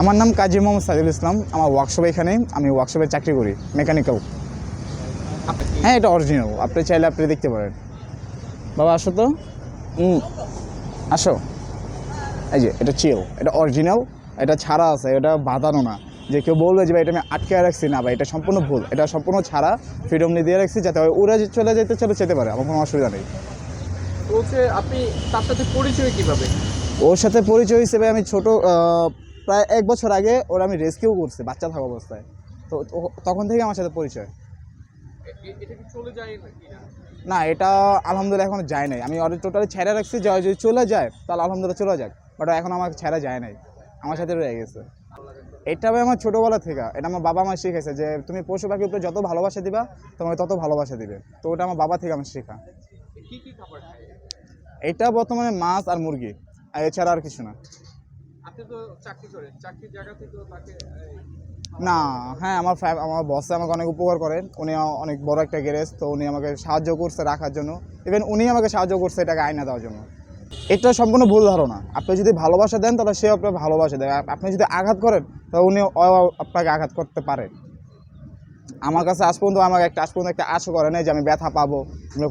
আমার নাম কাজী মোহাম্মদ সাদিল ইসলাম আমার ওয়ার্কশপ এখানে আমি ওয়ার্কশপে চাকরি করি মেকানিক্যাল হ্যাঁ এটা অরিজিনাল আপনি চাইলে আপনি দেখতে পারেন। বাবা আসো তো। আসো। এই যে এটা চিল এটা অরিজিনাল এটা ছাড়া আছে এটা বাঁধানো না। যে কেউ বলবে যে ভাই এটা আমি আটকে রাখছি না ভাই এটা সম্পূর্ণ ভুল এটা সম্পূর্ণ ছাড়া ফ্রিডম নিয়ে দিয়ে রাখছি যাতে ওরা যে চলে যেতে চলে যেতে পারে আমার কোনো অসুবিধা নেই। আপনি তার সাথে পরিচয় কীভাবে? ওর সাথে পরিচয় হিসেবে আমি ছোট প্রায় এক বছর আগে ওর আমি রেস্কিউ করছি বাচ্চা থাকা অবস্থায়। তো তখন থেকে আমার সাথে পরিচয়। না এটা আলহামদুলিল্লাহ এখনও যায় নাই। আমি ওর টোটালি ছেড়ে রাখছি যে যদি চলে যায় তাহলে আলহামদুলিল্লাহ চলে যাক। বাট এখন আমার ছেড়ে যায় নাই। আমার সাথে রয়ে গেছে। এটা আমার ছোটোবেলা থেকে। এটা আমার বাবা আমার শিখেছে যে তুমি পশু পাখির উপরে যত ভালোবাসা দিবা তোমাকে তত ভালোবাসা দিবে। তো ওটা আমার বাবা থেকে আমার শেখা। এটা বর্তমানে মাছ আর মুরগি। আর এছাড়া আর কিছু না। না হ্যাঁ আমার আমার বসে আমাকে অনেক উপকার করেন। উনি অনেক বড় একটা গ্যারেজ তো উনি আমাকে সাহায্য করছে রাখার জন্য। ইভেন উনি আমাকে সাহায্য করছে এটাকে আয়না দেওয়ার জন্য। এটা সম্পূর্ণ ভুল ধারণা। আপনি যদি ভালোবাসা দেন, তাহলে সে আপনার ভালোবাসা দেয়। আপনি যদি আঘাত করেন, তাহলে উনি আপনাকে আঘাত করতে পারেন আমার কাছে আজ পর্যন্ত আমাকে একটা, আজ পর্যন্ত একটা আশা করে নাই যে আমি ব্যথা পাবো।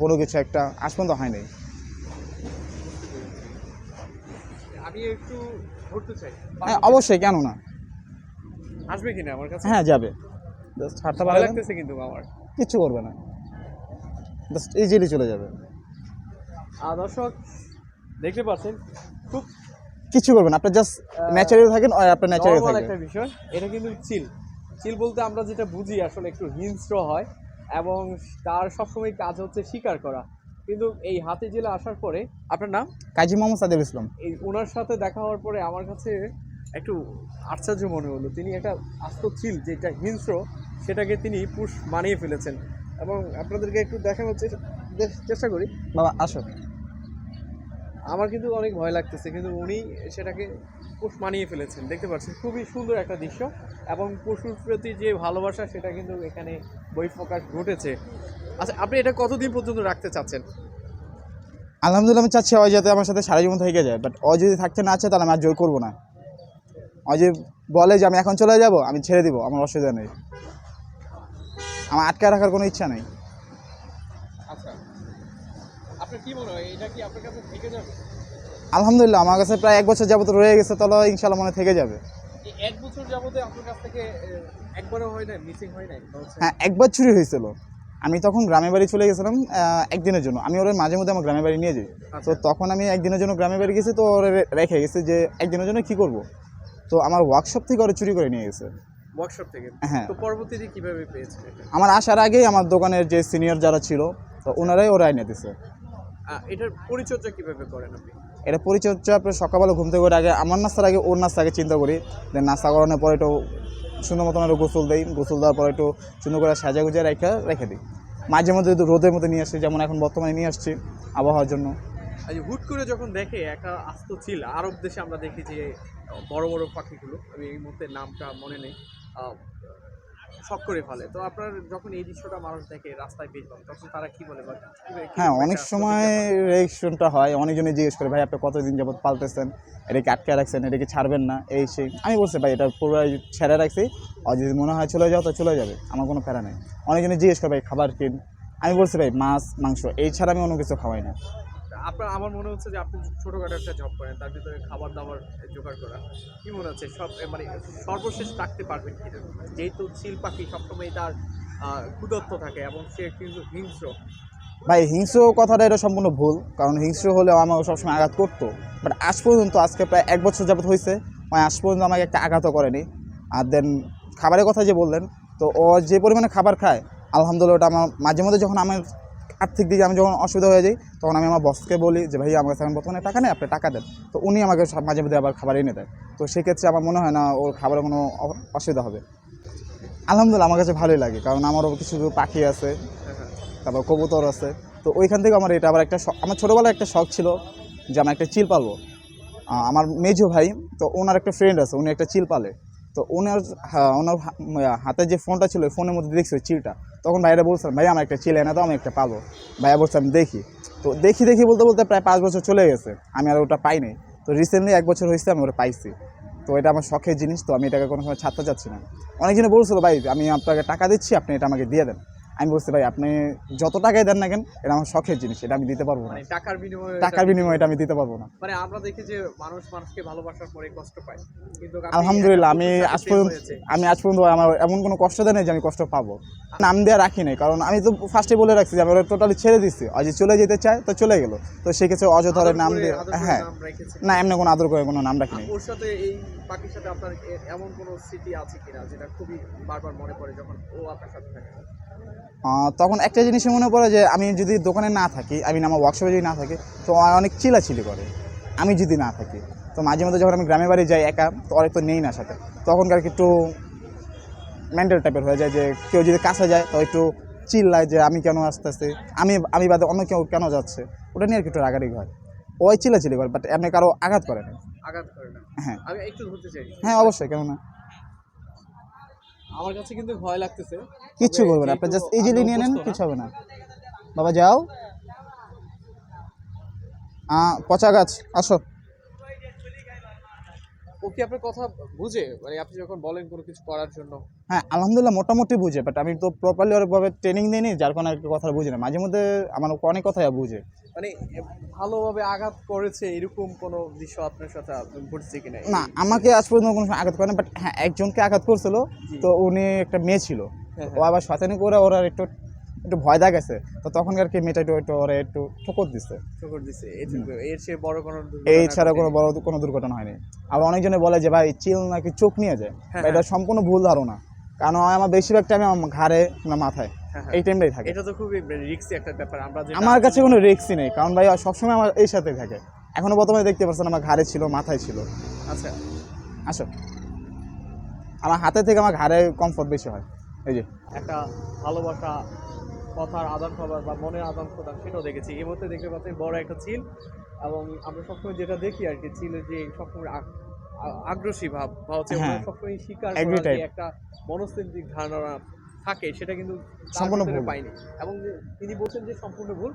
কোনো কিছু একটা, আজ পর্যন্ত হয় নাই। আমি একটু ঘুরতে চাই। হ্যাঁ অবশ্যই কেন না? আসবে কিনা আমার কাছে? হ্যাঁ যাবে। Just ছাড়তে ভালো লাগতেছে কিন্তু আমার। কিচ্ছু করবে না। জাস্ট ইজিলি চলে যাবে। আর দর্শক দেখতে পাচ্ছেন খুব কিছু করবেন আপনি জাস্ট ন্যাচারাল থাকেন আর আপনার ন্যাচারাল থাকেন। একটা বিষয়। এটা কিন্তু চিল চিল বলতে আমরা যেটা বুঝি আসলে একটু হিংস্র হয় এবং তার সবসময় কাজ হচ্ছে শিকার করা। কিন্তু এই হাতি জেলা আসার পরে আপনার নাম? কাজী মোহাম্মদ সাদিল ইসলাম। এই ওনার সাথে দেখা হওয়ার পরে আমার কাছে একটু আশ্চর্য মনে হলো। তিনি একটা আস্ত চিল যেটা হিংস্র সেটাকে তিনি পুষ মানিয়ে ফেলেছেন। এবং আপনাদেরকে একটু দেখানোর চেষ্টা চেষ্টা করি। বাবা আসো। আমার কিন্তু অনেক ভয় লাগতেছে কিন্তু উনি সেটাকে মানিয়ে ফেলেছেন। দেখতে পাচ্ছেন খুবই সুন্দর একটা দৃশ্য এবং পশুর প্রতি যে ভালোবাসা সেটা কিন্তু এখানে বহিঃপ্রকাশ ঘটেছে। আচ্ছা আপনি এটা কতদিন পর্যন্ত রাখতে চাচ্ছেন? আলহামদুলিল্লাহ আমি চাচ্ছি অয় যাতে আমার সাথে সারা জীবন থেকে যায় বাট অ যদি থাকতে না চায় তাহলে আমি আর জোর করব না। অয় যে বলে যে আমি এখন চলে যাব আমি ছেড়ে দিব আমার অসুবিধা নেই। আমার আটকে রাখার কোনো ইচ্ছা নেই। আচ্ছা। আপনার কি মনে হয় এটা কি আপনার কাছে থেকে যাবে? আলহামদুলিল্লাহ আমার কাছে প্রায় এক বছর যাবত রয়ে গেছে তাহলে ইনশাল্লাহ মনে থেকে যাবে। এক বছর যাবতে আপনার কাছ থেকে একবারও হয় না মিসিং হয় হচ্ছে হ্যাঁ একবার চুরি হয়েছিল। আমি তখন গ্রামের বাড়ি চলে গেছিলাম একদিনের জন্য। আমি ওর মাঝে মধ্যে আমার গ্রামের বাড়ি নিয়ে যাই। তো তখন আমি একদিনের জন্য গ্রামের বাড়ি গেছি তো ওর রেখে গেছি যে একদিনের জন্য কি করব? তো আমার ওয়ার্কশপ থেকে ওরা চুরি করে নিয়ে গেছে। ওয়ার্কশপ থেকে? হ্যাঁ। তো পরবর্তীতে কীভাবে এটা? আমার আসার আগেই আমার দোকানের যে সিনিয়র যারা ছিল তো ওনারাই ওরা এনে দিছে। এটার পরিচর্যা কীভাবে করেন আপনি? এটা পরিচর্যা, আপনার সকালবেলা ঘুম থেকে আগে, আমার নাস্তার আগে, ওর নাস্তা আগে চিন্তা করি। দেন নাস্তা করানোর পরে একটু সুন্দর মতন একটু গোসল দিই। গোসল দেওয়ার পরে একটু সুন্দর করে সাজা গুজা রেখে রেখে দিই। মাঝে মধ্যে রোদের মধ্যে নিয়ে আসছি যেমন এখন বর্তমানে নিয়ে আসছি আবহাওয়ার জন্য। হুট করে যখন দেখে একটা আস্ত ছিল, আরব দেশে আমরা দেখি যে বড় বড় পাখিগুলো, আমি এই মুহূর্তে নামটা মনে নেই। শখ করে ফেলে। তো আপনার যখন এই দৃশ্যটা মানুষ দেখে রাস্তায় বের হয় তখন তারা কি বলে হ্যাঁ অনেক সময় রিয়েকশনটা হয় অনেকজনে জিজ্ঞেস করে ভাই আপনি কতদিন যাবত পালতেছেন এটাকে আটকে রাখছেন এটাকে ছাড়বেন না? এই সেই। আমি বলছি ভাই এটা পুরো ছেড়ে রাখছি। আর যদি মনে হয় চলে যাও তো চলে যাবে আমার কোনো ফেরা নেই। অনেকজনে জিজ্ঞেস করে ভাই খাবার কিন? আমি বলছি ভাই মাছ মাংস এই ছাড়া আমি অন্য কিছু খাওয়াই না। আপনার, আমার মনে হচ্ছে যে আপনি ছোটোখাটো একটা জব করেন, তার ভিতরে খাবার দাবার জোগাড় করা, কী মনে হচ্ছে? সব মানে সর্বশেষ রাখতে পারবেন কি যেহেতু চিল পাখি সবসময় তার ক্ষুধার্ত থাকে এবং সে কিন্তু হিংস্র। ভাই, হিংস্র কথাটা এটা সম্পূর্ণ ভুল, কারণ হিংস্র হলেও আমাকে সবসময় আঘাত করতো। বাট আজ পর্যন্ত, আজকে প্রায় এক বছর যাবত হয়েছে মানে আজ পর্যন্ত আমাকে একটা আঘাতও করেনি। আর দেন খাবারের কথা যে বললেন, তো ও যে পরিমাণে খাবার খায়, আলহামদুলিল্লাহ, ওটা আমার মাঝে মধ্যে যখন আমার আর্থিক দিকে আমি যখন অসুবিধা হয়ে যাই, তখন আমি আমার বসকে বলি যে ভাই আমার কাছে এখন বর্তমানে টাকা নেই, আপনি টাকা দেন। তো উনি আমাকে মাঝে মধ্যে আবার খাবার এনে দেয়। তো সেক্ষেত্রে আমার মনে হয় না ওর খাবারের কোনো অসুবিধা হবে। আলহামদুলিল্লাহ, আমার কাছে ভালোই লাগে, কারণ আমারও কিছু পাখি আছে, তারপর কবুতর আছে। তো ওইখান থেকে আমার এটা আবার একটা আমার ছোটোবেলায় একটা শখ ছিল যে, আমি একটা চিল পালবো। আমার মেজো ভাই, তো ওনার একটা ফ্রেন্ড আছে, উনি একটা চিল পালে। তো ওনার হা- ওনার হাতে যে ফোনটা ছিল ফোনের মধ্যে দেখছি ওই চিলটা। তখন ভাইরা বলছিলাম ভাই, আমার একটা চিল এনে তো আমি একটা পাবো। ভাইয়া বলছিলাম দেখি। তো দেখি দেখি বলতে বলতে প্রায় পাঁচ বছর চলে গেছে। আমি আর ওটা পাইনি তো রিসেন্টলি এক বছর হয়েছে, আমি ওটা পাইছি। তো এটা আমার শখের জিনিস, তো আমি এটাকে কোনো সময় ছাড়তে চাচ্ছি না। অনেকজনে বলছিল, ভাই, আমি আপনাকে টাকা দিচ্ছি, আপনি এটা আমাকে দিয়ে দেন। আমি বলছি ভাই আপনি যত টাকাই দেন না কেন এটা আমার শখের জিনিস এটা আমি দিতে পারব না। মানে টাকার বিনিময়ে টাকার বিনিময়ে এটা আমি দিতে পারব না। মানে আমরা দেখি যে মানুষ মানুষকে ভালোবাসার পরে কষ্ট পায়। কিন্তু আলহামদুলিল্লাহ আমি আজ পর্যন্ত আমি আজ পর্যন্ত আমার এমন কোনো কষ্ট দেয় নাই যে আমি কষ্ট পাবো। নাম দেওয়া রাখি নাই কারণ আমি তো ফার্স্টে বলে রাখছি যে আমি ওরা টোটালি ছেড়ে দিচ্ছি আর যে চলে যেতে চায় তো চলে গেলো। তো সেক্ষেত্রে অযথরে আদর নাম দিয়ে হ্যাঁ। না এমনি কোনো আদর করে কোনো নাম রাখি নাই। ওর সাথে এই পাখির সাথে আপনার এমন কোনো স্মৃতি আছে কিনা যেটা খুবই বারবার মনে পড়ে যখন ও আপনার সাথে থাকে? তখন একটা জিনিসই মনে পড়ে যে আমি যদি দোকানে না থাকি আমি আমার ওয়ার্কশপে যদি না থাকি তো অনেক চিলাচিলি করে। আমি যদি না থাকি তো মাঝে মধ্যে যখন আমি গ্রামের বাড়ি যাই একা তো অনেক তো নেই না সাথে। তখনকার একটু মেন্টাল টাইপের হয়ে যায় যে কেউ যদি কাছে যায় তো একটু চিল্লায় যে আমি কেন আসতেছি আমি আমি বাদে অন্য কেউ কেন যাচ্ছে? ওটা নিয়ে আর কি একটু রাগারাগি হয়। ওই চিল্লাচিলি করে বাট এমনি কারও আঘাত করে না। আঘাত করে না। হ্যাঁ। আমি একটু ধরতে চাই। হ্যাঁ অবশ্যই কেন না আমার কাছে কিন্তু ভয় লাগতেছে। কিচ্ছু করবে না। আপনি জাস্ট ইজিলি নিয়ে নেন কিছু হবে না। বাবা যাও। পচা গাছ আসো। ও কি আপনার কথা বুঝে? মানে আপনি যখন বলেন কোনো কিছু করার জন্য। হ্যাঁ আলহামদুলিল্লাহ মোটামুটি বুঝে বাট আমি তো প্রপারলি ওরভাবে ট্রেনিং দিইনি যার কোনো একটা কথা বুঝি না। মাঝে মধ্যে আমার অনেক কথাই বুঝে। মানে ভালোভাবে আঘাত করেছে এরকম কোনো দৃশ্য আপনার সাথে ঘটছে কিনা না? আমাকে আজ পর্যন্ত কোনো আঘাত করে না বাট হ্যাঁ একজনকে আঘাত করছিল তো উনি একটা মেয়ে ছিল। হ্যাঁ, ও আবার শয়তানি করে ওরা একটু একটু ভয় দেখাচ্ছে তো তখনকার কি মেয়েটা একটু একটু ওরা একটু ঠোকর দিচ্ছে ঠোকর দিছে। এর চেয়ে বড় কোনো এই ছাড়া কোনো বড় কোনো দুর্ঘটনা হয়নি। আর অনেকজনে বলে যে ভাই চিল নাকি চোখ নিয়ে যায়? হ্যাঁ, এটা সম্পূর্ণ ভুল ধারণা। কারণ আমার বেশিরভাগ টাইমে আমার ঘাড়ে না মাথায়। হ্যাঁ, হ্যাঁ। এই টাইমটাই থাকে। এটা তো খুবই রিস্কি একটা ব্যাপার। আমরা আমার কাছে কোনো রিস্কই নেই। কারণ ভাই সবসময় আমার এই সাথে থাকে। এখনও প্রথমে দেখতে পাচ্ছেন আমার ঘাড়ে ছিল মাথায় ছিল। আচ্ছা। আসো। আমার হাতে থেকে আমার ঘাড়ে কমফোর্ট বেশি হয়। এই যে। একটা ভালোবাসা কথার আদান প্রদান বা মনের আদান প্রদান সেটাও দেখেছি এই মুহূর্তে দেখতে পাচ্ছি বড় একটা চিল এবং আমরা সবসময় যেটা দেখি আর কি চিলের যে সবসময় আগ্রসী ভাব বা হচ্ছে হ্যাঁ। সবসময় শিকার. একটা মনস্তান্ত্রিক ধারণা থাকে সেটা কিন্তু সম্পূর্ণ পাইনি এবং তিনি বলছেন যে সম্পূর্ণ ভুল